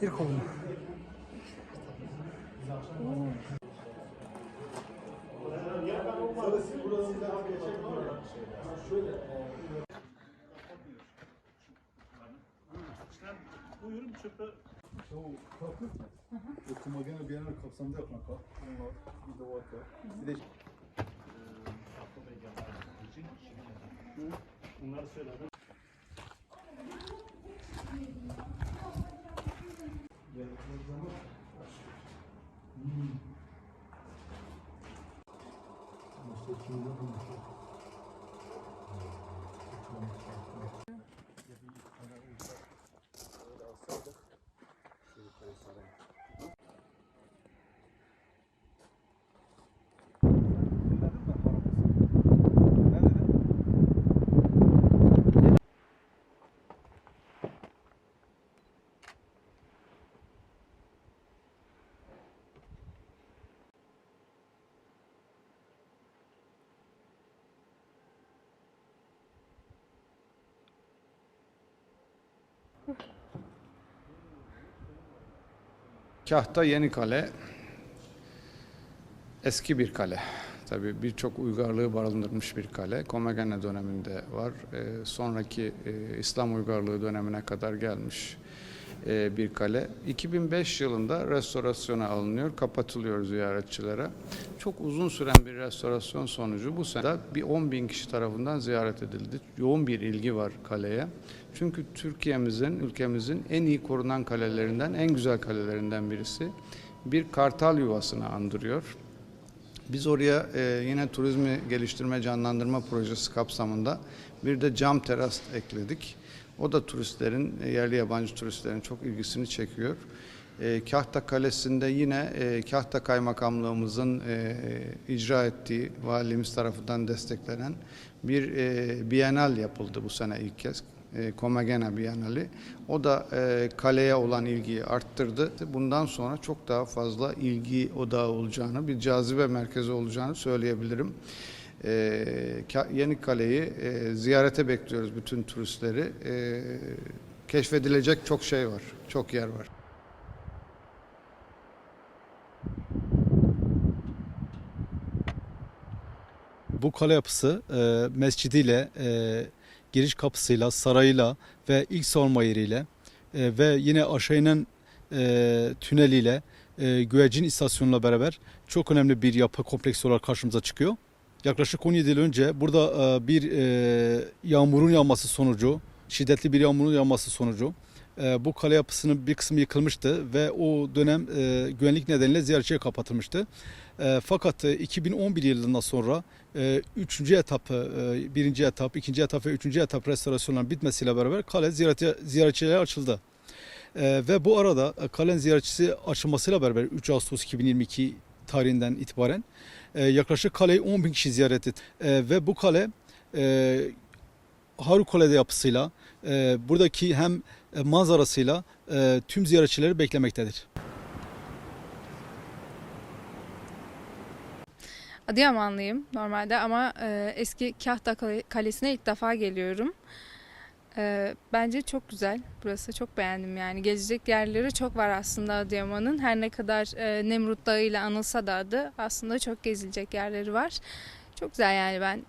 Gir kolunu. Buyurun çöpe. Bu kalkıp okuma gene bir yerler kapsamında yapılan kalk. Bunlar bir de vaka. Bir de Bunları söyledim. Kahta Yeni Kale eski bir kale. Tabii birçok uygarlığı barındırmış bir kale. Komagene döneminde var. Ee, sonraki e, İslam uygarlığı dönemine kadar gelmiş e, bir kale. 2005 yılında restorasyona alınıyor, kapatılıyor ziyaretçilere. Çok uzun süren bir restorasyon sonucu bu sene bir 10 bin kişi tarafından ziyaret edildi. Yoğun bir ilgi var kaleye. Çünkü Türkiye'mizin, ülkemizin en iyi korunan kalelerinden, en güzel kalelerinden birisi. Bir kartal yuvasını andırıyor. Biz oraya e, yine turizmi geliştirme canlandırma projesi kapsamında bir de cam teras ekledik. O da turistlerin, e, yerli yabancı turistlerin çok ilgisini çekiyor. E, Kahta Kalesi'nde yine e, Kahta Kaymakamlığımızın e, icra ettiği, valimiz tarafından desteklenen bir e, bienal yapıldı bu sene ilk kez. E, Komagena Bienali. O da e, kaleye olan ilgiyi arttırdı. Bundan sonra çok daha fazla ilgi odağı olacağını, bir cazibe merkezi olacağını söyleyebilirim. E, Yeni Kale'yi ziyarete bekliyoruz bütün turistleri. Keşfedilecek çok şey var, çok yer var. Bu kale yapısı e, mescidiyle, e, giriş kapısıyla, sarayıyla ve ilk savunma yeriyle e, ve yine aşağı inen e, tüneliyle e, güvercin istasyonuyla beraber çok önemli bir yapı kompleksi olarak karşımıza çıkıyor. Yaklaşık 17 yıl önce burada e, bir e, yağmurun yağması sonucu, şiddetli bir yağmurun yağması sonucu e, bu kale yapısının bir kısmı yıkılmıştı ve o dönem e, güvenlik nedeniyle ziyaretçiye kapatılmıştı. E, fakat e, 2011 yılından sonra e, üçüncü etap, e, birinci etap, ikinci etap ve üçüncü etap restorasyonların bitmesiyle beraber kale ziyarete, açıldı. Ve bu arada kalenin ziyaretçisi açılmasıyla beraber 3 Ağustos 2022 tarihinden itibaren yaklaşık kaleyi 10 bin kişi ziyaret etti. Ve bu kale e, harikulade yapısıyla, buradaki hem manzarasıyla e, tüm ziyaretçileri beklemektedir. Adıyamanlıyım normalde ama e, eski Kahta Kale- Kalesi'ne ilk defa geliyorum. E, bence çok güzel burası. Çok beğendim yani. Gezecek yerleri çok var aslında Adıyaman'ın. Her ne kadar e, Nemrut Dağı ile anılsa da adı aslında çok gezilecek yerleri var. Çok güzel yani ben